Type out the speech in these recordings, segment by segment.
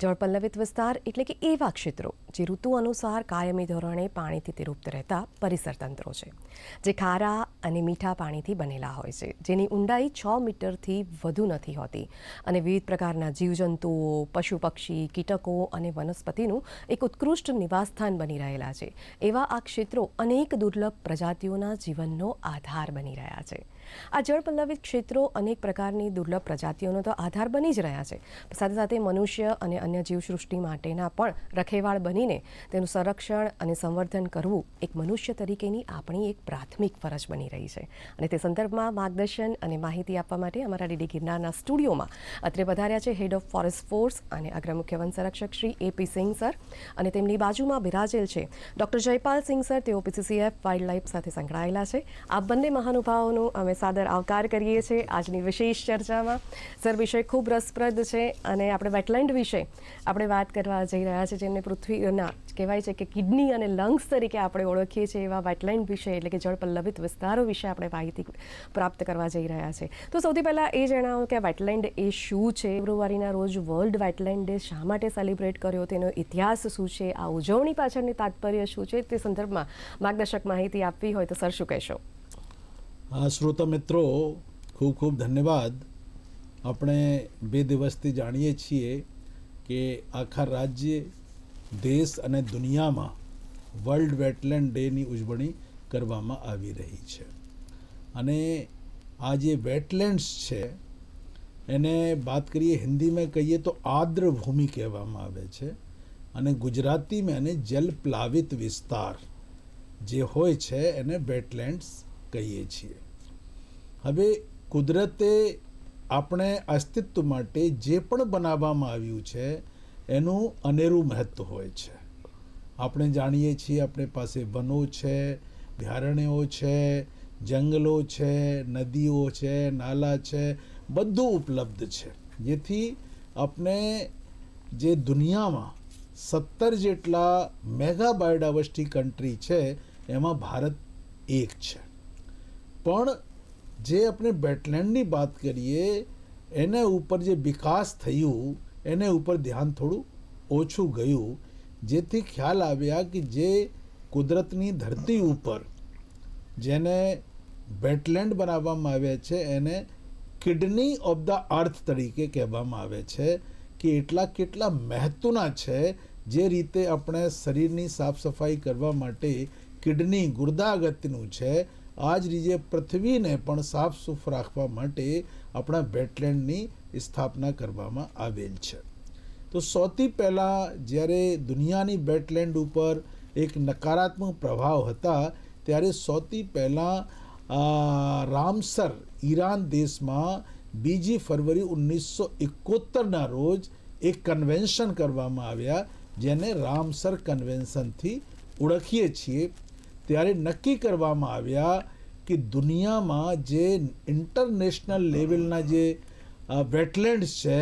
જળપલ્લવિત વિસ્તાર એટલે કે એવા ક્ષેત્રો જે ઋતુ અનુસાર કાયમી ધોરણે પાણીથી તિરૂપ્ત રહેતા પરિસર તંત્રો છે, જે ખારા અને મીઠા પાણીથી બનેલા હોય છે. જેની ઊંડાઈ છ મીટરથી વધુ નથી હોતી અને વિવિધ પ્રકારના જીવજંતુઓ, પશુ પક્ષી, કીટકો અને વનસ્પતિનું એક ઉત્કૃષ્ટ નિવાસસ્થાન બની રહેલા છે. એવા આ ક્ષેત્રો અનેક દુર્લભ પ્રજાતિઓના જીવનનો આધાર બની રહ્યા છે. આ જળપલ્લવિત ક્ષેત્રો અનેક પ્રકારની દુર્લભ પ્રજાતિઓનો તો આધાર બની જ રહ્યા છે. સાથે સાથે મનુષ્ય અને અન્ય જીવસૃષ્ટિ માટેના પણ રખેવાળ બનીને તેનું સંરક્ષણ અને સંવર્ધન કરવું એક મનુષ્ય તરીકેની આપણી એક પ્રાથમિક ફરજ બની રહી છે. અને તે સંદર્ભમાં માર્ગદર્શન અને માહિતી આપવા માટે અમારા ડીડી ગિરનારના સ્ટુડિયોમાં અત્રે વધાર્યા છે હેડ ઓફ ફોરેસ્ટ ફોર્સ અને અગ્ર મુખ્ય વન સંરક્ષક શ્રી એપી સિંહ સર. અને તેમની બાજુમાં બિરાજેલ છે ડોક્ટર જયપાલ સિંહ સર. તેઓ પીસીસીએફ વાઇલ્ડ લાઇફ સાથે સંકળાયેલા છે. આ બંને મહાનુભાવોનું અમે સાદર આવકાર કરીએ છીએ આજની વિશેષ ચર્ચામાં. સર, વિષય ખૂબ રસપ્રદ છે અને આપણે વેટલેન્ડ વિશે આપણે વાત કરવા જઈ રહ્યા છીએ, જેમને પૃથ્વીના કહેવાય છે કે કિડની અને લંગ્સ તરીકે આપણે ઓળખીએ છીએ એવા વેટલેન્ડ વિશે એટલે કે જળપલ્લવિત વિસ્તારો વિશે આપણે માહિતી પ્રાપ્ત કરવા જઈ રહ્યા છે. તો સૌથી પહેલાં એ જણાવો કે વેટલેન્ડ એ શું છે? ફેબ્રુઆરીના રોજ વર્લ્ડ વેટલેન્ડ ડે શા માટે સેલિબ્રેટ કર્યો? તેનો ઇતિહાસ શું છે? આ ઉજવણી પાછળની તાત્પર્ય શું છે? તે સંદર્ભમાં માર્ગદર્શક માહિતી આપવી હોય તો સર, શું કહેશો? હા, શ્રોતા મિત્રો, ખૂબ ખૂબ ધન્યવાદ. આપણે બે દિવસથી જાણીએ છીએ કે આખા રાજ્ય, દેશ અને દુનિયામાં વર્લ્ડ વેટલેન્ડ ડેની ઉજવણી કરવામાં આવી રહી છે. અને આ જે વેટલેન્ડ્સ છે, એને વાત કરીએ હિન્દીમાં કહીએ તો આર્દ્ર ભૂમિ કહેવામાં આવે છે. અને ગુજરાતીમાં એને જલ પ્લાવિત વિસ્તાર જે હોય છે, એને વેટલેન્ડ્સ કહીએ છીએ. હવે કુદરતે આપણે અસ્તિત્વ માટે જે પણ બનાવવામાં આવ્યું છે, એનું અનેરું મહત્ત્વ હોય છે. આપણે જાણીએ છીએ આપણી પાસે વનો છે અભયારણ્યો છે, જંગલો છે, નદીઓ છે, નાલા છે, બધું ઉપલબ્ધ છે. જેથી આપણે જે દુનિયામાં સત્તર જેટલા મેગા બાયોડાવર્સિટી કન્ટ્રી છે, એમાં ભારત એક છે. પણ જે આપણે બેટલેન્ડની વાત કરીએ, એના ઉપર જે વિકાસ થયું, એને ઉપર ધ્યાન થોડું ઓછું ગયું. જેથી ખ્યાલ આવ્યા કે જે કુદરતની ધરતી ઉપર જેને બેટલેન્ડ બનાવવામાં આવ્યા છે, એને કિડની ઓફ ધ અર્થ તરીકે કહેવામાં આવે છે કે એટલા કેટલા મહત્વના છે જે રીતે આપણે શરીરની સાફ સફાઈ કરવા માટે કિડની ગુર્દા અગત્યનું છે આ જ રીતે પૃથ્વીને પણ સાફ સુફ રાખવા માટે આપણા વેટલેન્ડની સ્થાપના કરવામાં આવેલ છે. તો સૌથી પહેલાં જ્યારે દુનિયાની વેટલેન્ડ ઉપર એક નકારાત્મક પ્રભાવ હતા, ત્યારે સૌથી પહેલાં રામસર ઈરાન દેશમાં બીજી ફરવરી ઓગણીસો એકોતેરના રોજ એક કન્વેન્શન કરવામાં આવ્યા, જેને રામસર કન્વેન્શનથી ઓળખીએ છીએ. ત્યારે નક્કી કરવામાં આવ્યા કે દુનિયામાં જે ઇન્ટરનેશનલ લેવલના જે વેટલેન્ડ્સ છે,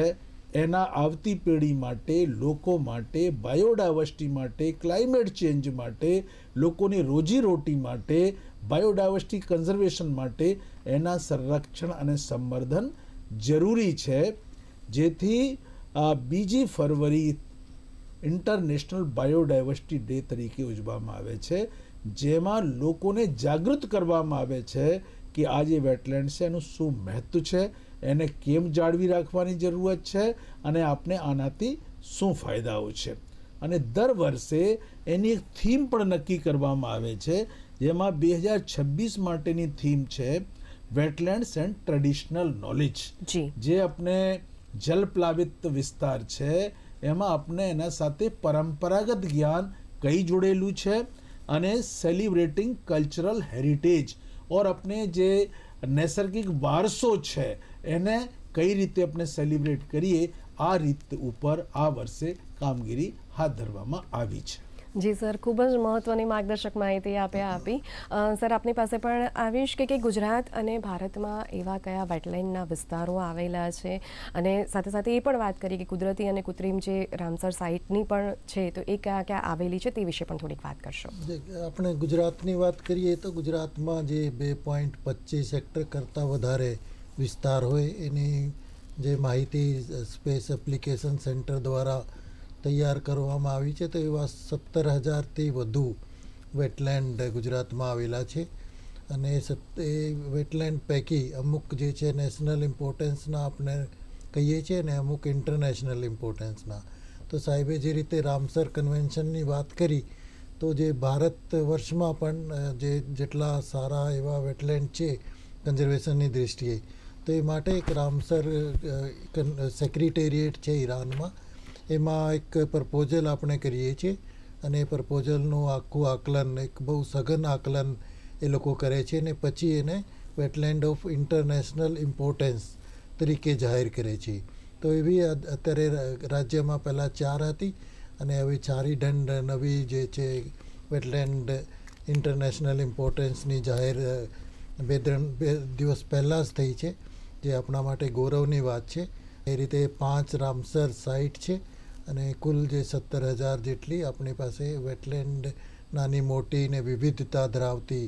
એના આવતી પેઢી માટે, લોકો માટે બાયોડાયવર્સિટી માટે ક્લાઇમેટ ચેન્જ માટે, લોકોની રોજીરોટી માટે બાયોડાયવર્સિટી કન્ઝર્વેશન માટે એના સંરક્ષણ અને સંવર્ધન જરૂરી છે. જેથી બીજી ફરવરી ઇન્ટરનેશનલ બાયોડાયવર્સિટી ડે તરીકે ઉજવવામાં આવે છે. જેમાં લોકોને જાગૃત કરવામાં આવે છે કે આ જે વેટલેન્ડ છે એનું શું મહત્વ છે એને કેમ જાળવી રાખવાની જરૂરત છે અને આપણે આનાથી શું ફાયદાઓ છે. અને દર વર્ષે એની એક થીમ પણ નક્કી કરવામાં આવે છે જેમાં બે હજાર છવ્વીસ માટેની થીમ છે વેટલેન્ડ્સ એન્ડ ટ્રેડિશનલ નોલેજ. જે. આપણે જલપ્લાવિત વિસ્તાર છે એમાં આપણે એના સાથે પરંપરાગત જ્ઞાન કઈ જોડેલું છે અને સેલિબ્રેટિંગ કલ્ચરલ હેરિટેજ ઓર આપણે જે નૈસર્ગિક વારસો છે, એને કઈ રીતે આપણે સેલિબ્રેટ કરીએ, આ રીત ઉપર આ વર્ષે કામગીરી હાથ ધરવામાં આવી છે. જી સર, ખૂબ જ મહત્ત્વની માર્ગદર્શક માહિતી આપે આપી. સર, આપની પાસે પણ આવીશ કે કે ગુજરાત અને ભારતમાં એવા કયા વેટલેન્ડના વિસ્તારો આવેલા છે? અને સાથે સાથે એ પણ વાત કરી કે કુદરતી અને કૃત્રિમ જે રામસર સાઇટની પણ છે, તો એ કયા ક્યાં આવેલી છે તે વિશે પણ થોડીક વાત કરશો. આપણે ગુજરાતની વાત કરીએ તો ગુજરાતમાં જે બે પોઈન્ટ પચીસ હેક્ટર કરતાં વધારે વિસ્તાર હોય એની જે માહિતી સ્પેસ એપ્લિકેશન સેન્ટર દ્વારા તૈયાર કરવામાં આવી છે તો એવા સત્તર હજારથી વધુ વેટલેન્ડ ગુજરાતમાં આવેલા છે. અને એ વેટલેન્ડ પૈકી અમુક જે છે નેશનલ ઇમ્પોર્ટન્સના આપણે કહીએ છીએ ને અમુક ઇન્ટરનેશનલ ઇમ્પોર્ટન્સના. તો સાહેબે જે રીતે રામસર કન્વેન્શનની વાત કરી, તો જે ભારત વર્ષમાં પણ જે જેટલા સારા એવા વેટલેન્ડ છે કન્ઝર્વેશનની દૃષ્ટિએ તો એ માટે એક રામસર સેક્રેટેરિએટ છે ઈરાનમાં. એમાં એક પ્રપોઝલ આપણે કરીએ છીએ અને એ પ્રપોઝલનું આખું આકલન, એક બહુ સઘન આકલન એ લોકો કરે છે ને પછી એને વેટલેન્ડ ઓફ ઇન્ટરનેશનલ ઇમ્પોર્ટન્સ તરીકે જાહેર કરે છે. તો એવી અત- અત્યારે રાજ્યમાં પહેલાં ચાર હતી અને હવે ચારી દંડ નવી જે છે વેટલેન્ડ ઇન્ટરનેશનલ ઇમ્પોર્ટન્સની જાહેર, બે ત્રણ, બે દિવસ પહેલાં જ થઈ છે. જે આપણા માટે ગૌરવની વાત છે. એ રીતે પાંચ રામસર સાઇટ છે. અને કુલ જે સત્તર હજાર જેટલી આપણી પાસે વેટલેન્ડ નાની મોટી ને વિવિધતા ધરાવતી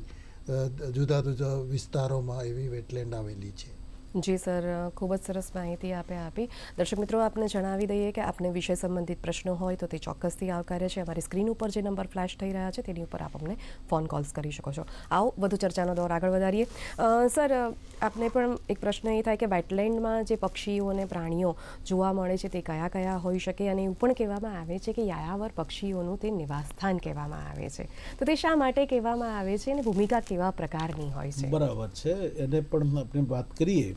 જુદા જુદા વિસ્તારોમાં એવી વેટલેન્ડ આવેલી છે. જી સર, ખૂબ જ સરસ માહિતી આપે આપી. દર્શક મિત્રો, આપને જણાવી દઈએ કે આપને વિષય સંબંધિત પ્રશ્નો હોય તો તે ચોક્કસથી આવકાર્ય છે. અમારી સ્ક્રીન ઉપર જે નંબર ફ્લેશ થઈ રહ્યા છે તેની ઉપર આપ અમને ફોન કોલ્સ કરી શકો છો. આવો, વધુ ચર્ચાનો દોર આગળ વધારીએ. સર, આપને પણ એક પ્રશ્ન એ થાય કે વેટલેન્ડમાં જે પક્ષીઓ અને પ્રાણીઓ જોવા મળે છે તે કયા કયા હોઈ શકે? અને એવું પણ કહેવામાં આવે છે કે યાયાવર પક્ષીઓનું તે નિવાસસ્થાન કહેવામાં આવે છે. તો તે શા માટે કહેવામાં આવે છે અને ભૂમિકા કેવા પ્રકારની હોય છે? બરાબર છે. એને પણ આપણે વાત કરીએ.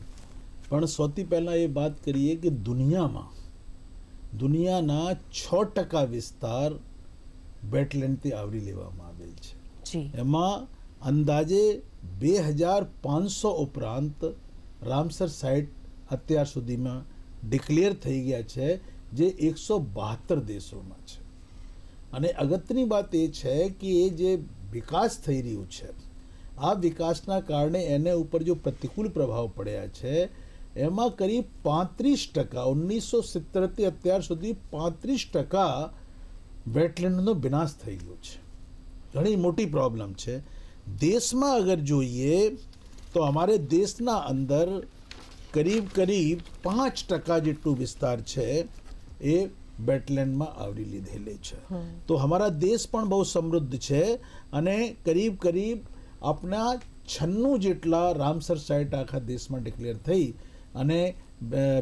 પણ સૌથી પહેલાં એ વાત કરીએ કે દુનિયામાં દુનિયાના છ ટકા વિસ્તાર વેટલેન્ડથી આવરી લેવામાં આવેલ છે. એમાં અંદાજે બે હજાર પાંચસો ઉપરાંત રામસર સાઇટ અત્યાર સુધીમાં ડિક્લેર થઈ ગયા છે જે એકસો બહાત્તર દેશોમાં છે. અને અગત્યની વાત એ છે કે એ જે વિકાસ થઈ રહ્યું છે આ વિકાસના કારણે એને ઉપર જો પ્રતિકૂળ પ્રભાવ પડ્યા છે એમાં કરીબ પાંત્રીસ ટકા ઓગણીસો સિત્તેરથી અત્યાર સુધી પાંત્રીસ ટકા વેટલેન્ડનો વિનાશ થઈ ગયો છે. ઘણી મોટી પ્રોબ્લેમ છે. દેશમાં અગર જોઈએ તો અમારે દેશના અંદર કરીબ કરીબ પાંચ ટકા જેટલું વિસ્તાર છે એ વેટલેન્ડમાં આવરી લીધેલી છે. તો અમારા દેશ પણ બહુ સમૃદ્ધ છે અને કરીબ કરીબ આપણા છન્નું જેટલા રામસર સાઇટ આખા દેશમાં ડિક્લેર થઈ અને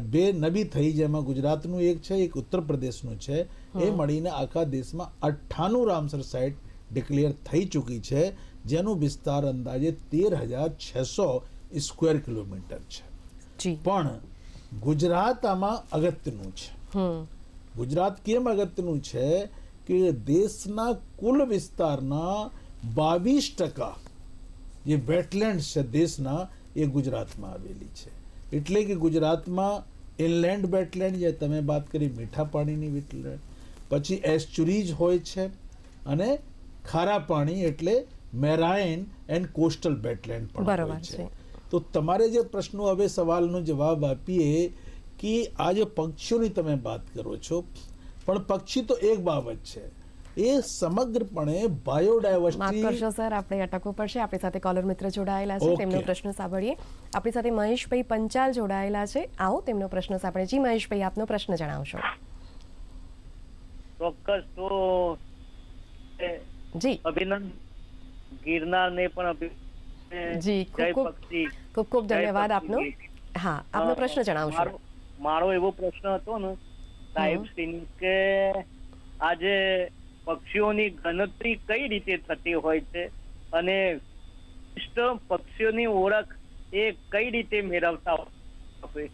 બે- નબી થઈ જેમાં ગુજરાતનું એક છે એક ઉત્તર પ્રદેશનું છે. એ મળીને આખા દેશમાં અઠ્ઠાણું રામસર સાઇટ ડિક્લેર થઈ ચૂકી છે જેનું વિસ્તાર અંદાજે તેર હજાર છસો સ્ક્વેર કિલોમીટર છે. પણ ગુજરાત આમાં અગત્યનું છે. ગુજરાત કેમ અગત્યનું છે કે દેશના કુલ વિસ્તારના બાવીસ ટકા જે વેટલેન્ડ છે દેશના એ ગુજરાતમાં આવેલી છે. એટલે કે ગુજરાતમાં ઇનલેન્ડ બેટલેન્ડ જે તમે વાત કરી મીઠા પાણીની વેટલેન્ડ પછી એસ્ચુરીજ હોય છે અને ખારા પાણી એટલે મેરાઇન એન્ડ કોસ્ટલ બેટલેન્ડ પણ હોય છે છે. તો તમારે જે પ્રશ્નો હવે સવાલનો જવાબ આપીએ કે આ જે પક્ષીઓની તમે વાત કરો છો પણ પક્ષી તો એક બાબત છે એ સમગ્રપણે માફ બાયોડાયવર્સિટી કરશો સર આપણે અટકવું પડશે. આપણી સાથે કોલર મિત્ર જોડાયેલા છે. તેમનો પ્રશ્ન સાંભળીએ. આપણી સાથે મહેશભાઈ પંચાલ જોડાયેલા છે. આવો તેમનો પ્રશ્ન સાંભળીએ. જી મહેશભાઈ આપનો પ્રશ્ન જણાવશો. ચોક્કસ તો જી. અભિનંદન ગિરનારને પણ જી, ખૂબ ખૂબ ખૂબ ખૂબ ધન્યવાદ આપનો. હા આપનો પ્રશ્ન જણાવશો. મારો- મારો એવો પ્રશ્ન હતો ને સાહેબ સિંહ કે આજે પક્ષીઓની ગણતરી કઈ રીતે થતી હોય છે અને વિશિષ્ટ પક્ષીઓની ઓળખ એ કઈ રીતે મેળવતા હોય?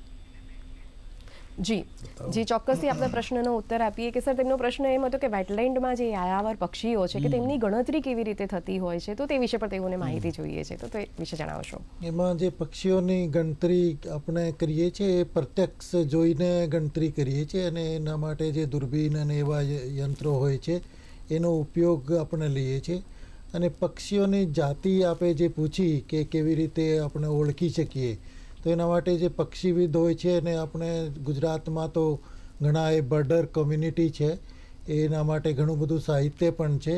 જી. જી ચોક્કસથી આપના પ્રશ્નનો ઉત્તર આપીએ કે સર તેમનો પ્રશ્ન એમ હતો કે વેટલેન્ડમાં જે યાયાવર પક્ષીઓ છે કે તેમની ગણતરી કેવી રીતે થતી હોય છે? તો તે વિશે પણ તેઓને માહિતી જોઈએ છે. તો તે વિશે જણાવશો. એમાં જે પક્ષીઓની ગણતરી આપણે કરીએ છીએ એ પ્રત્યક્ષ જોઈને ગણતરી કરીએ છીએ અને એના માટે જે દૂરબીન અને એવા યંત્રો હોય છે એનો ઉપયોગ આપણે લઈએ છીએ. અને પક્ષીઓની જાતિ આપે જે પૂછી કે કેવી રીતે આપણે ઓળખી શકીએ, તો એના માટે જે પક્ષીવિદ હોય છે અને આપણે ગુજરાતમાં તો ઘણા એ બર્ડર કોમ્યુનિટી છે. એના માટે ઘણું બધું સાહિત્ય પણ છે.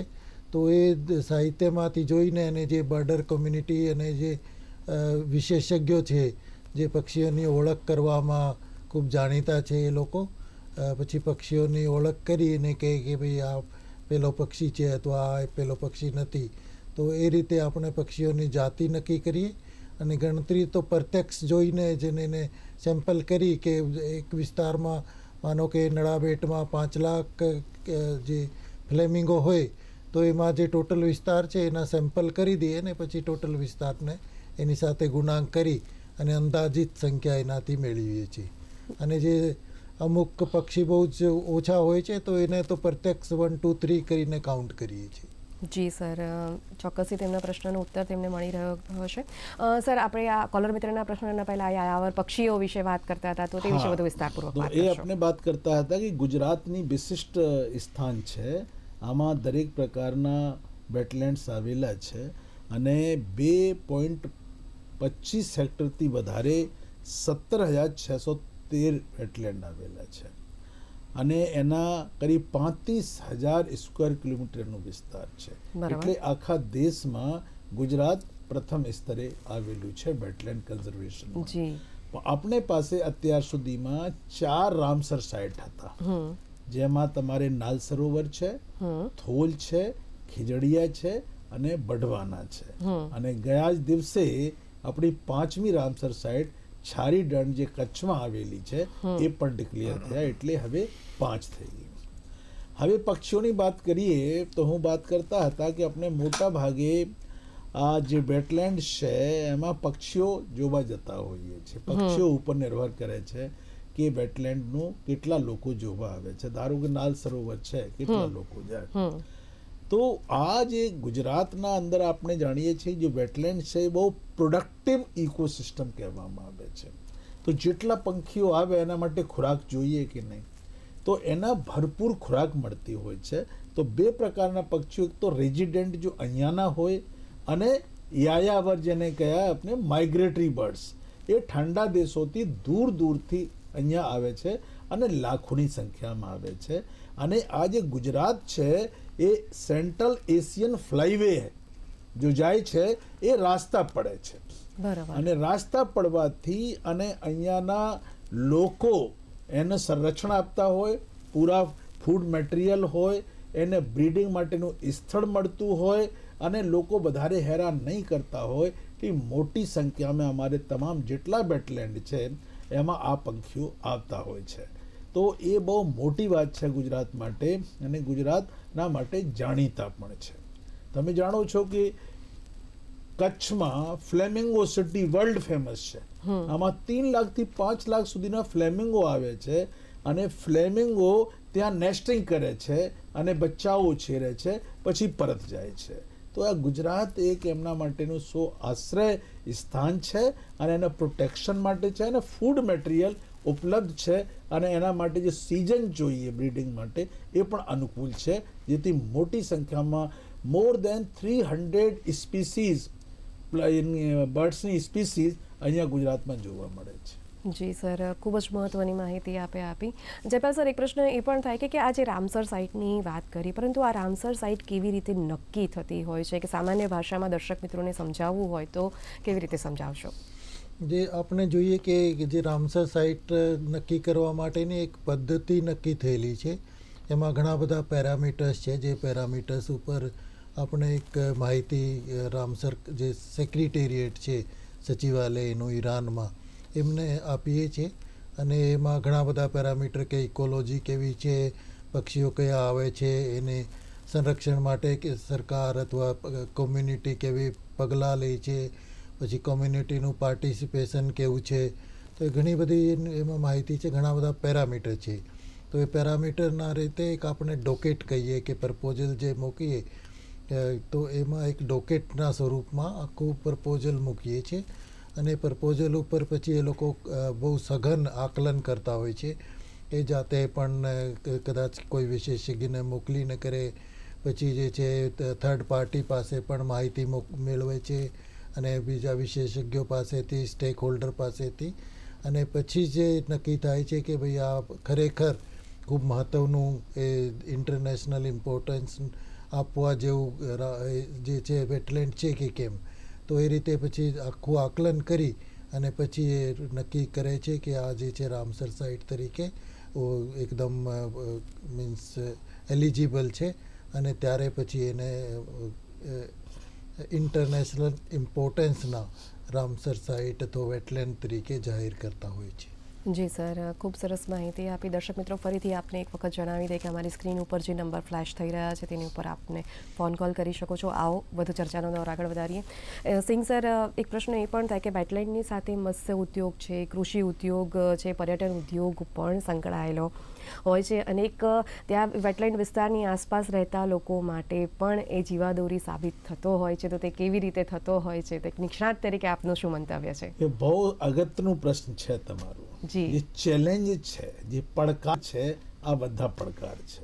તો એ સાહિત્યમાંથી જોઈને અને જે બર્ડર કોમ્યુનિટી અને જે વિશેષજ્ઞો છે, જે પક્ષીઓની ઓળખ કરવામાં ખૂબ જાણીતા છે એ લોકો. પછી પક્ષીઓની ઓળખ કરીને કહે કે ભાઈ આ પેલો પક્ષી છે અથવા આ પેલો પક્ષી નથી. તો એ રીતે આપણે પક્ષીઓની જાતિ નક્કી કરીએ અને ગણતરી તો પ્રત્યક્ષ જોઈને જેને એને સેમ્પલ કરી કે એક વિસ્તારમાં માનો કે નળાબેટમાં પાંચ લાખ જે ફ્લેમિંગો હોય, તો એમાં જે ટોટલ વિસ્તાર છે એના સેમ્પલ કરી દઈએ ને પછી ટોટલ વિસ્તારને એની સાથે ગુણાંક કરી અને અંદાજિત સંખ્યા એનાથી મેળવીએ છીએ. અને જે અમુક પક્ષી બહુ જ ઓછા હોય છે તો એને તો પ્રત્યક્ષ વન ટુ થ્રી કરીને કાઉન્ટ કરીએ છીએ. જી સર. ચોક્કસથી તેમના પ્રશ્નનો ઉત્તર તેમને મળી રહ્યો હશે. સર આપણે આ કોલર મિત્રના પ્રશ્નના પહેલા યાયાવર પક્ષીઓ વિશે વાત કરતા હતા તો તે વિશે વધુ વિસ્તારપૂર્વક વાત એ આપણે વાત કરતા હતા કે ગુજરાતની વિશિષ્ટ સ્થાન છે આમાં દરેક પ્રકારના વેટલેન્ડ્સ આવેલા છે અને બે પોઈન્ટ પચીસ હેક્ટરથી વધારે સત્તર હજાર છસો તેર વેટલેન્ડ આવેલા છે. અને એના કરીબ પાંત્રીસ હજાર સ્ક્વેર કિલોમીટરનો વિસ્તાર છે. એટલે આખા દેશમાં ગુજરાત પ્રથમ સ્તરે આવેલું છે વેટલેન્ડ કન્ઝર્વેશન આપણે પાસે અત્યાર સુધીમાં ચાર રામસર સાઇટ હતા. જેમાં તમારે નાલ સરોવર છે થોલ છે ખીજડીયા છે અને બઢવાના છે. અને ગયા જ દિવસે આપણી પાંચમી રામસર સાઇટ છારી દંડ જે કચ્છમાં આવેલી છે એ પણ ડિક્લેર થયા એટલે હવે પાંચ થઈ ગઈ હવે પક્ષીઓની વાત કરીએ તો હું વાત કરતા હતા કે આપણે મોટા ભાગે આ જે વેટલેન્ડ છે એમાં પક્ષીઓ જોવા જતા હોઈએ છીએ પક્ષીઓ ઉપર નિર્ભર કરે છે કે વેટલેન્ડનું કેટલા લોકો જોવા આવે છે. ધારો કે નાલ સરોવર છે કેટલા લોકો જાય. તો આ જે ગુજરાતના અંદર આપણે જાણીએ છીએ જે વેટલેન્ડ છે, એ બહુ પ્રોડક્ટિવ ઇકોસિસ્ટમ કહેવામાં આવે છે. તો જેટલા પંખીઓ આવે, એના માટે ખોરાક જોઈએ કે નહીં? તો એના ભરપૂર ખોરાક મળતી હોય છે. તો બે પ્રકારના પક્ષીઓ, એક તો રેઝિડેન્ટ જો અહીંયાના હોય અને યાયાવર જેને કહેવાય આપણે માઇગ્રેટરી બર્ડ્સ એ ઠંડા દેશોથી દૂર દૂરથી અહીંયા આવે છે અને લાખોની સંખ્યામાં આવે છે. અને આ જે ગુજરાત છે એ સેન્ટ્રલ એશિયન ફ્લાઇવે જો જાય છે એ રાસ્તા પડે છે. બરાબર. અને રાસ્તા પડવાથી અને અહીંયાના લોકો એને સંરક્ષણ આપતા હોય પૂરા ફૂડ મટીરિયલ હોય એને બ્રીડિંગ માટેનું સ્થળ મળતું હોય અને લોકો વધારે હેરાન નહીં કરતા હોય તે મોટી સંખ્યામાં અમારે તમામ જેટલા બેટલેન્ડ છે એમાં આ પંખીઓ આવતા હોય છે. તો એ બહુ મોટી વાત છે ગુજરાત માટે અને ગુજરાતના માટે જાણીતા પણ છે. તમે જાણો છો કે કચ્છમાં ફ્લેમિંગો સિટી વર્લ્ડ ફેમસ છે. આમાં તીન લાખથી પાંચ લાખ સુધીના ફ્લેમિંગો આવે છે અને ફ્લેમિંગો ત્યાં નેસ્ટિંગ કરે છે અને બચ્ચાઓ છેરે છે પછી પરત જાય છે. તો આ ગુજરાત એક એમના માટેનું સો આશ્રય સ્થાન છે અને એના પ્રોટેક્શન માટે છે અને ફૂડ મટીરિયલ ઉપલબ્ધ છે અને એના માટે જે સિઝન જોઈએ બ્રિડિંગ માટે એ પણ અનુકૂળ છે, જેથી મોટી સંખ્યામાં more than three hundred species બર્ડ્સની species અહીંયા ગુજરાતમાં જોવા મળે છે. જી, સર, ખૂબ જ મહત્વની માહિતી આપે આપી. જયપાલ સર, એક પ્રશ્ન એ પણ થાય કે કે આ જે રામસર સાઇટની વાત કરી, પરંતુ આ રામસર સાઇટ કેવી રીતે નક્કી થતી હોય છે? કે સામાન્ય ભાષામાં દર્શક મિત્રોને સમજાવવું હોય તો કેવી રીતે સમજાવશો? જે આપણે જોઈએ કે જે રામસર સાઇટ નક્કી કરવા માટેની એક પદ્ધતિ નક્કી થયેલી છે. એમાં ઘણા બધા પેરામીટર્સ છે, જે પેરામીટર્સ ઉપર આપણે એક માહિતી રામસર જે સેક્રેટેરિએટ છે, સચિવાલયનું, ઈરાનમાં, એમને આપીએ છીએ. અને એમાં ઘણા બધા પેરામીટર કે ઇકોલોજી કેવી છે, પક્ષીઓ કયા આવે છે, એને સંરક્ષણ માટે કે સરકાર અથવા કોમ્યુનિટી કેવી પગલાં લે છે પછી કોમ્યુનિટીનું પાર્ટિસિપેશન કેવું છે? તો એ ઘણી બધી એમાં માહિતી છે, ઘણા બધા પેરામીટર છે. તો એ પેરામીટરના રીતે એક આપણે ડોકેટ કહીએ કે પ્રપોઝલ જે મૂકીએ તો એમાં એક ડોકેટના સ્વરૂપમાં આખું પ્રપોઝલ મૂકીએ છીએ. અને પ્રપોઝલ ઉપર પછી એ લોકો બહુ સઘન આકલન કરતા હોય છે. એ જાતે પણ કદાચ કોઈ વિશેષજ્ઞને મોકલીને કરે. પછી જે છે થર્ડ પાર્ટી પાસે પણ માહિતી મેળવે છે. અને બીજા વિશેષજ્ઞો પાસેથી સ્ટેક હોલ્ડર પાસેથી. અને પછી જે નક્કી થાય છે કે ભાઈ આ ખરેખર ખૂબ મહત્ત્વનું એ ઇન્ટરનેશનલ ઇમ્પોર્ટન્સ આપવા જેવું જે છે વેટલેન્ડ છે કે કેમ? તો એ રીતે પછી આખું આકલન કરી અને પછી એ નક્કી કરે છે કે આ જે છે રામસર સાઇટ તરીકે એકદમ મીન્સ એલિજિબલ છે. અને ત્યારે પછી એને ઇન્ટરનેશનલ ઇમ્પોર્ટન્સના રામસર સાઇટ અથવા વેટલેન્ડ તરીકે જાહેર કરતા હોય છે. જી સર, ખૂબ સરસ માહિતી આપી. દર્શક મિત્રો, ફરીથી આપને એક વખત જણાવી દે કે અમારી સ્ક્રીન ઉપર જે નંબર ફ્લેશ થઈ રહ્યા છે તેની ઉપર આપને ફોન કોલ કરી શકો છો. આવો વધુ ચર્ચાનો દોર આગળ વધારીએ. સિંગ સર એક પ્રશ્ન એ પણ થાય કે વેટલેન્ડની સાથે મત્સ્ય ઉદ્યોગ છે, કૃષિ ઉદ્યોગ છે, પર્યટન ઉદ્યોગ પણ સંકળાયેલો હોય છે અને એક ત્યાં વેટલેન્ડ વિસ્તારની આસપાસ રહેતા લોકો માટે પણ એ જીવાદોરી સાબિત થતો હોય છે. તો તે કેવી રીતે થતો હોય છે? તે નિષ્ણાત તરીકે આપનું શું મંતવ્ય છે? એ બહુ અગત્યનું પ્રશ્ન છે તમારું. જી. ચેલેન્જ છે, જે પડકાર છે, આ બધા પડકાર છે.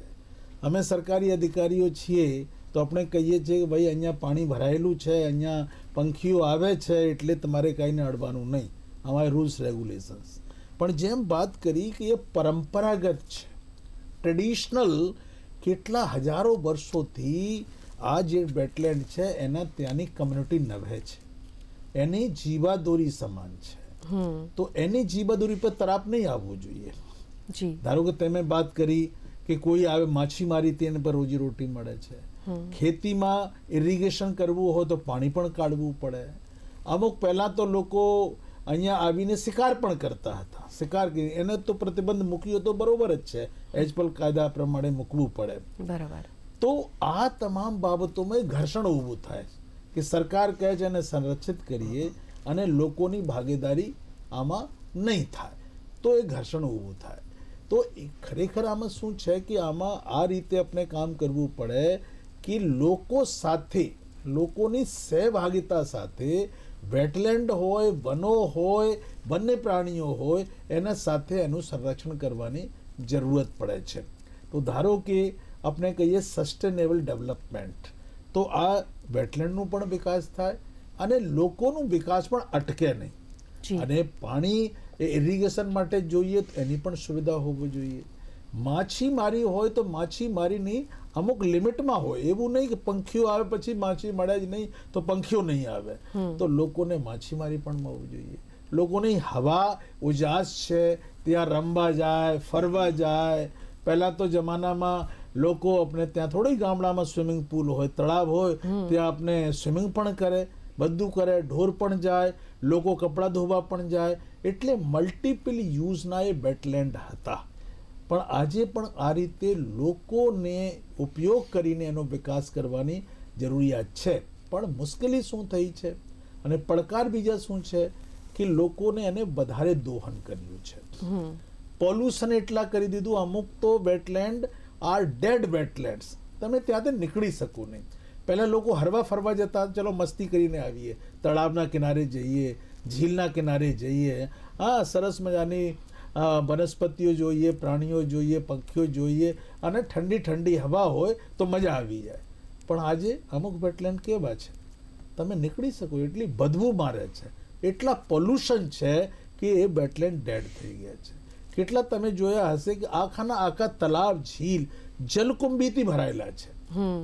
અમે સરકારી અધિકારીઓ છીએ તો આપણે કહીએ છીએ કે ભાઈ અહીંયા પાણી ભરાયેલું છે, અહીંયા પંખીઓ આવે છે એટલે તમારે કાંઈને અડવાનું નહીં. અમારે રૂલ્સ રેગ્યુલેશન્સ પણ જેમ વાત કરી કે એ પરંપરાગત છે. ટ્રેડિશનલ કેટલા હજારો વર્ષોથી આ જે વેટલેન્ડ છે, એના ત્યાંની કમ્યુનિટી નભે છે. એની જીવાદોરી સમાન છે. તો એની જીબદુરી પર તરાપ નહીં આવવું જોઈએ. ધારો કે તમે વાત કરી કે કોઈ આવે માછીમારી એને પર રોજી રોટી મળે છે. ખેતીમાં ઇરિગેશન કરવું હોય તો પાણી પણ કાઢવું પડે. અમુક પહેલાં તો લોકો અહીંયા આવીને શિકાર પણ કરતા હતા. શિકાર કરી એને તો પ્રતિબંધ મૂક્યો તો બરોબર જ છે. એજ પર કાયદા પ્રમાણે મૂકવું પડે. બરાબર. તો આ તમામ બાબતોમાં ઘર્ષણ ઊભું થાય. કે સરકાર કહે છે એને સંરક્ષિત કરીએ. અને લોકોની ભાગીદારી આમાં નહીં થાય. તો એ ઘર્ષણ ઊભું થાય. તો ખરેખર આમાં શું છે કે આમાં આ રીતે આપણે કામ કરવું પડે કે લોકો સાથે, લોકોની સહભાગિતા સાથે, વેટલેન્ડ હોય, વનો હોય વન્ય પ્રાણીઓ હોય, એના સાથે એનું સંરક્ષણ કરવાની જરૂરત પડે છે. તો ધારો કે આપણે કહીએ સસ્ટેનેબલ ડેવલપમેન્ટ તો આ વેટલેન્ડનું પણ વિકાસ થાય અને લોકોનું વિકાસ પણ અટકે નહીં. અને પાણી એ ઇરિગેશન માટે જોઈએ તો એની પણ સુવિધા હોવી જોઈએ. માછીમારી હોય તો માછીમારીની અમુક લિમિટમાં હોય. એવું નહીં કે પંખીઓ આવે પછી માછી મળે જ નહીં તો પંખીઓ નહીં આવે. તો લોકોને માછીમારી પણ મળવું જોઈએ. લોકોની હવા ઉજાસ છે ત્યાં રમવા જાય ફરવા જાય. પહેલાં તો જમાનામાં લોકો આપણે ત્યાં થોડી ગામડામાં સ્વિમિંગ પુલ હોય તળાવ હોય ત્યાં આપણે સ્વિમિંગ પણ કરે. બધું કરે ઢોર પણ જાય લોકો કપડાં ધોવા પણ જાય એટલે મલ્ટિપલ યુઝના એ વેટલેન્ડ હતા. પણ આજે પણ આ રીતે લોકોને ઉપયોગ કરીને એનો વિકાસ કરવાની જરૂરિયાત છે. પણ મુશ્કેલી શું થઈ છે? અને પડકાર બીજા શું છે? કે લોકોને એને વધારે દોહન કર્યું છે. પોલ્યુશન એટલા કરી દીધું અમુક તો વેટલેન્ડ આર ડેડ વેટલેન્ડ્સ તમે ત્યાંથી નીકળી શકો નહીં. પહેલાં લોકો હરવા ફરવા જતા, ચલો મસ્તી કરીને આવીએ. તળાવના કિનારે જઈએ, ઝીલના કિનારે જઈએ. હા, સરસ મજાની વનસ્પતિઓ જોઈએ, પ્રાણીઓ જોઈએ, પંખીઓ જોઈએ અને ઠંડી ઠંડી હવા હોય તો મજા આવી જાય. પણ આજે અમુક વેટલેન્ડ કેવા છે? તમે નીકળી શકો, એટલી બદબૂ મારે છે. એટલા પોલ્યુશન છે કે એ વેટલેન્ડ ડેડ થઈ ગયા છે. કેટલા તમે જોયા હશે કે આખાના આખા તલાવ, ઝીલ, જલકુંભીથી ભરાયેલા છે.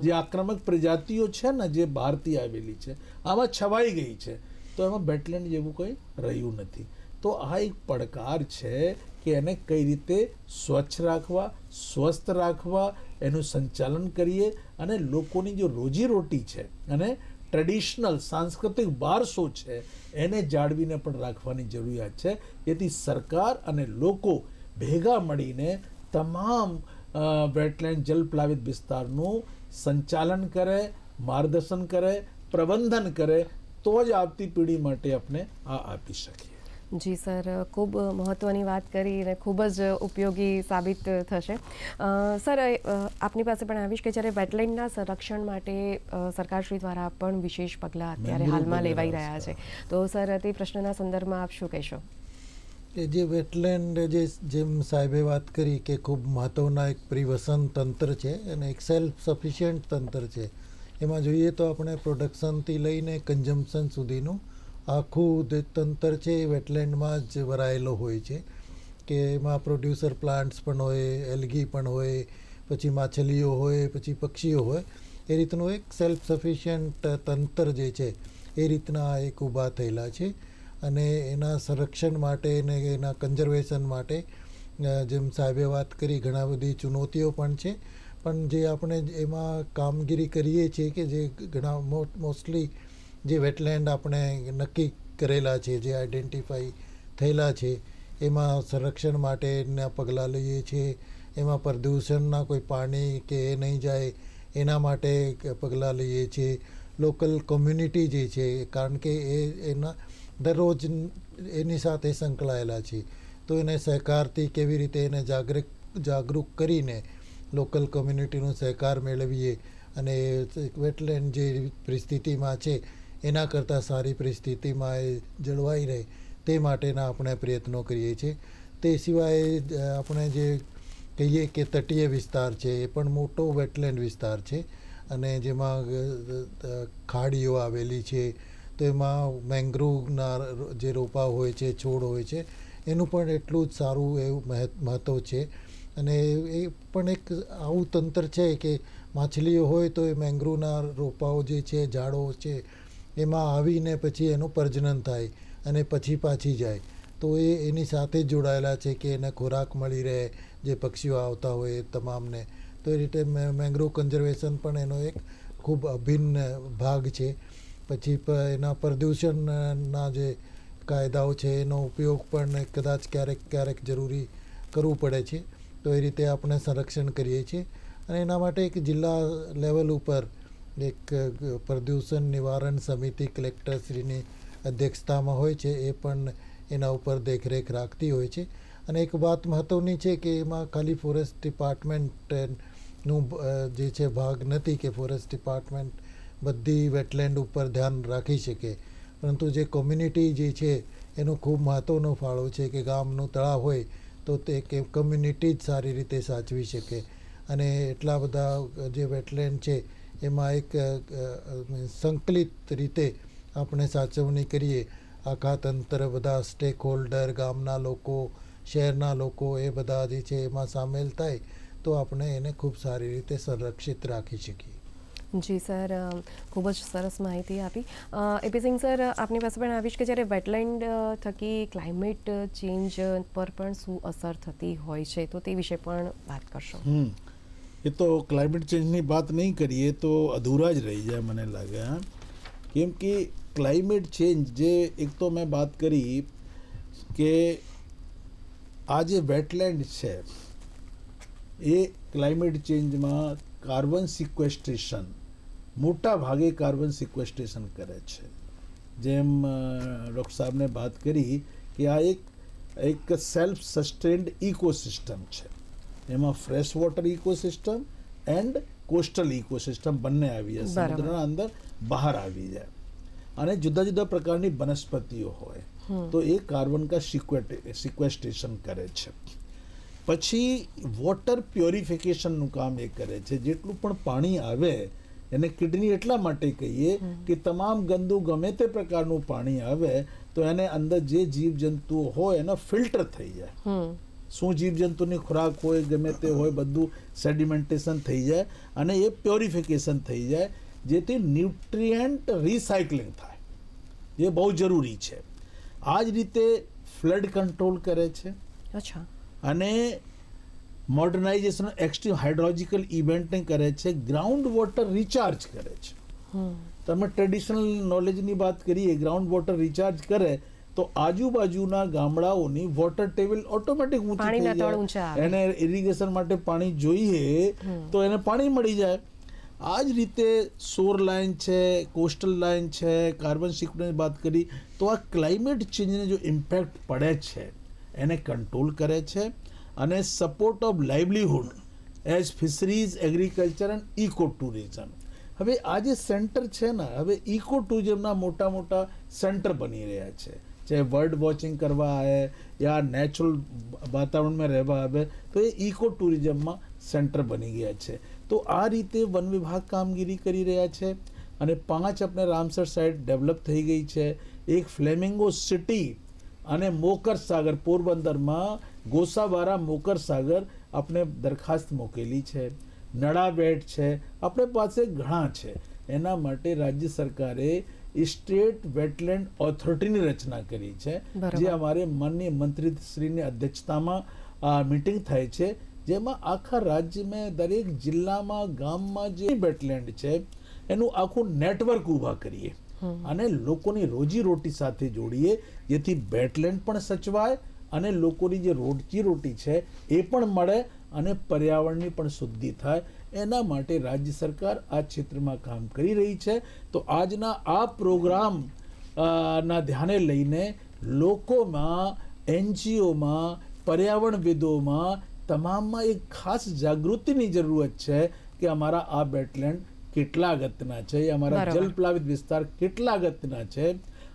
જે આક્રમક પ્રજાતિઓ છે ને, જે બહારથી આવેલી છે આમાં છવાઈ ગઈ છે, તો એમાં બેટલેન્ડ જેવું કંઈ રહ્યું નથી. તો આ એક પડકાર છે કે એને કઈ રીતે સ્વચ્છ રાખવા, સ્વસ્થ રાખવા, એનું સંચાલન કરીએ અને લોકોની જે રોજીરોટી છે અને ટ્રેડિશનલ સાંસ્કૃતિક વારસો છે, એને જાળવીને પણ રાખવાની જરૂરિયાત છે. જેથી સરકાર અને લોકો ભેગા મળીને તમામ વેટલેન્ડ જલપ્લાવિત વિસ્તારનું સંચાલન કરે માર્ગદર્શન કરે પ્રબંધન કરે તો જ આવતી પેઢી માટે આપણે આ આપી શકીએ. જી સર ખૂબ મહત્ત્વની વાત કરી અને ખૂબ જ ઉપયોગી સાબિત થશે. સર આપની પાસે પણ આવીશ કે જ્યારે વેટલેન્ડના સંરક્ષણ માટે સરકારશ્રી દ્વારા પણ વિશેષ પગલાં અત્યારે હાલમાં લેવાઈ રહ્યા છે. તો સર તે પ્રશ્નના સંદર્ભમાં આપ શું કહેશો? એ જે વેટલેન્ડ જે જેમ સાહેબે વાત કરી કે ખૂબ મહત્ત્વના એક પ્રિવસન તંત્ર છે અને એક સેલ્ફ સફિશિયન્ટ તંત્ર છે, એમાં જોઈએ તો આપણે પ્રોડક્શનથી લઈને કન્ઝમ્પશન સુધીનું આખું તંત્ર છે એ વેટલેન્ડમાં જ વરાયેલો હોય છે. કે એમાં પ્રોડ્યુસર પ્લાન્ટ્સ પણ હોય, એલગી પણ હોય, પછી માછલીઓ હોય, પછી પક્ષીઓ હોય, એ રીતનું એક સેલ્ફ સફિશિયન્ટ તંત્ર જે છે એ રીતના એક ઊભા થયેલા છે. અને એના સંરક્ષણ માટે ને એના કન્ઝર્વેશન માટે જેમ સાહેબે વાત કરી, ઘણા બધી ચુનૌતીઓ પણ છે. પણ જે આપણે એમાં કામગીરી કરીએ છીએ કે જે ઘણા મોસ્ટલી જે વેટલેન્ડ આપણે નક્કી કરેલા છે, જે આઈડેન્ટિફાઈ થયેલા છે, એમાં સંરક્ષણ માટેના પગલાં લઈએ છીએ. એમાં પ્રદૂષણના કોઈ પાણી કે એ નહીં જાય, એના માટે પગલાં લઈએ છીએ. લોકલ કોમ્યુનિટી જે છે, કારણ કે એ, એના દરરોજ એની સાથે સંકળાયેલા છે તો એને સહકારથી કેવી રીતે એને જાગૃત જાગૃત કરીને લોકલ કોમ્યુનિટીનો સહકાર મેળવીએ અને વેટલેન્ડ જે પરિસ્થિતિમાં છે, એના કરતાં સારી પરિસ્થિતિમાં એ જળવાઈ રહે, તે માટેના આપણે પ્રયત્નો કરીએ છીએ. તે સિવાય આપણે જે કહીએ કે તટીય વિસ્તાર છે, એ પણ મોટો વેટલેન્ડ વિસ્તાર છે. અને જેમાં ખાડીઓ આવેલી છે તો એમાં મેંગ્રુવના જે રોપા હોય છે, છોડ હોય છે, એનું પણ એટલું જ સારું એવું મહત્- મહત્ત્વ છે. અને એ પણ એક આવું તંત્ર છે કે માછલીઓ હોય તો એ મેંગ્રુવના રોપાઓ જે છે, ઝાડો છે, એમાં આવીને પછી એનું પ્રજનન થાય અને પછી પાછી જાય. તો એ એની સાથે જોડાયેલા છે કે એને ખોરાક મળી રહે, જે પક્ષીઓ આવતા હોય એ તમામને. તો એ રીતે મેંગ્રોવ કન્ઝર્વેશન પણ એનો એક ખૂબ અભિન્ન ભાગ છે. પછી એના પ્રદૂષણના જે કાયદાઓ છે, એનો ઉપયોગ પણ કદાચ ક્યારેક ક્યારેક જરૂરી કરવું પડે છે. તો એ રીતે આપણે સંરક્ષણ કરીએ છીએ. અને એના માટે એક જિલ્લા લેવલ ઉપર એક પ્રદૂષણ નિવારણ સમિતિ કલેક્ટરશ્રીની અધ્યક્ષતામાં હોય છે, એ પણ એના ઉપર દેખરેખ રાખતી હોય છે. અને એક વાત મહત્ત્વની છે કે એમાં ખાલી ફોરેસ્ટ ડિપાર્ટમેન્ટનું જે છે, ભાગ નથી કે ફોરેસ્ટ ડિપાર્ટમેન્ટ બધી વેટલેન્ડ ઉપર ધ્યાન રાખી શકે. પરંતુ જે કોમ્યુનિટી જે છે, એનો ખૂબ મહત્ત્વનો ફાળો છે કે ગામનું તળાવ હોય, તો તે કે કમ્યુનિટી જ સારી રીતે સાચવી શકે. અને એટલા બધા જે વેટલેન્ડ છે, એમાં એક સંકલિત રીતે આપણે સાચવણી કરીએ. આખા તંત્ર બધા સ્ટેક હોલ્ડર ગામના લોકો, શહેરના લોકો એ બધા જે છે, એમાં સામેલ થાય, તો આપણે એને ખૂબ સારી રીતે સંરક્ષિત રાખી શકીએ. જી, સર ખૂબ જ સરસ માહિતી આપી. એપી સિંહ સર, આપની પાસે પણ આવીશ કે જ્યારે વેટલેન્ડ થકી ક્લાઇમેટ ચેન્જ પર પણ શું અસર થતી હોય છે, તો તે વિશે પણ વાત કરશો. એ તો ક્લાઇમેટ ચેન્જની વાત નહીં કરીએ, તો અધૂરા જ રહી જાય મને લાગે કેમ કે ક્લાઇમેટ ચેન્જ જે એક તો મેં વાત કરી કે આ જે વેટલેન્ડ છે, એ ક્લાઇમેટ ચેન્જમાં કાર્બન સિક્વેસ્ટ્રેશન મોટા ભાગે કાર્બન સિક્વેસ્ટ્રેશન કરે છે. જેમ ડૉક્ટર સાહેબને વાત કરી કે આ એક એક સેલ્ફ સસ્ટેન્ડ ઇકોસિસ્ટમ છે. એમાં fresh water ecosystem and coastal ecosystem બંને આવી જાય. સમુદ્રના અંદર બહાર આવી જાય. અને જુદા જુદા પ્રકારની વનસ્પતિઓ હોય તો એ કાર્બન કા સિક્વેસ્ટ્રેશન કરે છે. પછી વોટર પ્યોરિફિકેશનનું કામ એ કરે છે. જેટલું પણ પાણી આવે એને કિડની એટલા માટે કહીએ કે તમામ ગંદુ ગમે તે પ્રકારનું પાણી આવે તો એને અંદર જે જીવજંતુઓ હોય એનો ફિલ્ટર થઈ જાય. હમ. શું જીવજંતુની ખોરાક હોય ગમે તે હોય બધું સેડિમેન્ટેશન થઈ જાય અને એ પ્યોરિફિકેશન થઈ જાય જેથી ન્યુટ્રિયન્ટ રિસાયકલિંગ થાય. એ બહુ જરૂરી છે. આ જ રીતે ફ્લડ કંટ્રોલ કરે છે. અચ્છા. અને મોડર્નાઇઝેશન એક્સ્ટ્રીમ હાઇડ્રોલોજિકલ ઇવેન્ટને કરે છે ગ્રાઉન્ડ વોટર રિચાર્જ કરે છે. તમે ટ્રેડિશનલ નોલેજની વાત કરીએ ગ્રાઉન્ડ વોટર રિચાર્જ કરે તો આજુબાજુના ગામડાઓની વોટર ટેબલ ઓટોમેટિક ઊંચી થઈ. જાય. એને ઇરિગેશન માટે પાણી જોઈએ તો એને પાણી મળી જાય. આ જ રીતે સોર લાઇન છે કોસ્ટલ લાઇન છે કાર્બન સિક્વન્સની વાત કરી તો આ ક્લાઇમેટ ચેન્જને જો ઇમ્પેક્ટ પડે છે એને કંટ્રોલ કરે છે. અને support of livelihood as fisheries agriculture and eco tourism હવે આ જે સેન્ટર છે ને, હવે ઇકો ટુરિઝમના મોટા મોટા સેન્ટર બની રહ્યા છે. જે બર્ડ વોચિંગ કરવા આવે યા નેચરલ વાતાવરણમાં રહેવા આવે, તો એ ઇકો ટુરિઝમમાં સેન્ટર બની ગયા છે. તો આ રીતે વન વિભાગ કામગીરી કરી રહ્યા છે અને પાંચ આપણે રામસર સાઇટ ડેવલપ થઈ ગઈ છે. એક ફ્લેમિંગો સિટી અને મોકર સાગર પોરબંદરમાં ગોસાવારા મોકર સાગર આપણે દરખાસ્ત મોકેલી છે. નડાબેટ છે. આપણે પાસે ઘણા છે. એના માટે રાજ્ય સરકારે સ્ટેટ વેટલેન્ડ ઓથોરિટીની રચના કરી છે. જે અમારે માનનીય મંત્રીશ્રીની અધ્યક્ષતામાં મીટિંગ થાય છે. જેમાં આખા રાજ્યમાં દરેક જિલ્લામાં ગામમાં જે બેટલેન્ડ છે એનું આખું નેટવર્ક ઊભા કરીએ. અને લોકોની રોજીરોટી સાથે જોડીએ. જેથી બેટલેન્ડ પણ સચવાય અને લોકોની જે રોજી રોટી છે એ પણ મળે અને પર્યાવરણની પણ શુદ્ધિ થાય એના માટે રાજ્ય સરકાર આ ક્ષેત્રમાં કામ કરી રહી છે. તો આજના આ પ્રોગ્રામ ના ધ્યાને લઈને લોકોમાં એનજીઓમાં પર્યાવરણવિદોમાં તમામમાં એક ખાસ જાગૃતિની જરૂરત છે કે અમારા આ બેટલેન્ડ કેટલા અગત્યના છે અમારા. જલપ્લાવિત વિસ્તાર કેટલા અગત્યના છે.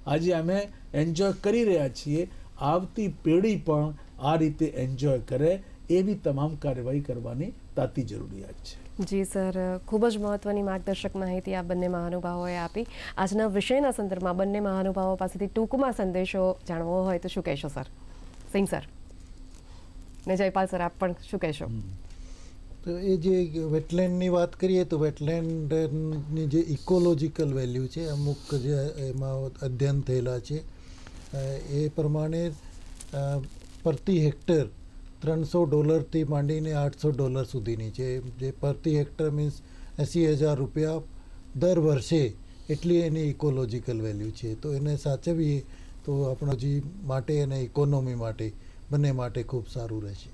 આજે અમે એન્જોય કરી રહ્યા છીએ. આવતી પેઢી પણ આ રીતે એન્જોય કરે એવી તમામ કાર્યવાહી કરવાની તાતી જરૂરિયાત છે. જી સર ખૂબ જ મહત્વની માર્ગદર્શક માહિતી આ બંને મહાનુભાવોએ આપી. આજના વિષયના સંદર્ભમાં બંને મહાનુભાવો પાસેથી ટૂંકમાં સંદેશો જાણવો હોય તો શું કહેશો સર? સિંહ સર. ને જયપાલ સર આપ પણ શું કહેશો? તો એ જે વેટલેન્ડની વાત કરીએ તો વેટલેન્ડની જે ઇકોલોજીકલ વેલ્યુ છે અમુક જે એમાં અધ્યયન થયેલા છે એ પ્રમાણે પ્રતિ હેક્ટર ત્રણસો ડોલરથી માંડીને આઠસો ડોલર સુધીની છે. જે પ્રતિ હેક્ટર મીન્સ એંસી હજાર રૂપિયા દર વર્ષે એટલી એની ઇકોલોજીકલ વેલ્યુ છે. તો એને સાચવીએ તો આપણા જી માટે અને ઇકોનોમી માટે બંને માટે ખૂબ સારું રહેશે.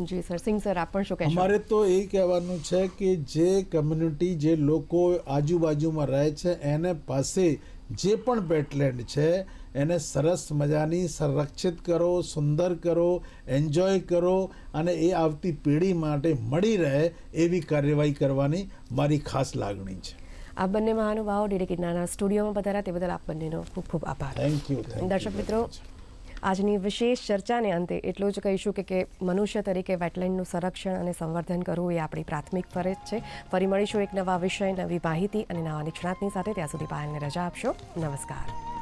જી સર સિંહ સર આપ પણ શું કહેશો? અમારે તો એ કહેવાનું છે કે જે કમ્યુનિટી જે લોકો આજુબાજુમાં રહે છે એને પાસે જે પણ બેટલેન્ડ છે એને સરસ મજાની સંરક્ષિત કરો સુંદર કરો એન્જોય કરો અને એ આવતી પેઢી માટે મળી રહે એવી કાર્યવાહી કરવાની મારી ખાસ લાગણી છે. આ બંને મહાનુભાવો ડીડી કિડનાના સ્ટુડિયોમાં પધાર્યા તે બદલ આપ બંનેનો ખૂબ ખૂબ આભાર. થેન્ક યુ દર્શક મિત્રો આજની વિશેષ ચર્ચાને અંતે એટલું જ કહીશું કે કે મનુષ્ય તરીકે વેટલેન્ડનું સંરક્ષણ અને સંવર્ધન કરવું એ આપણી પ્રાથમિક ફરજ છે. ફરી મળીશું એક નવા વિષય નવી માહિતી અને નવા નિષ્ણાતની સાથે. ત્યાં સુધી પાયલને રજા આપશો. નમસ્કાર.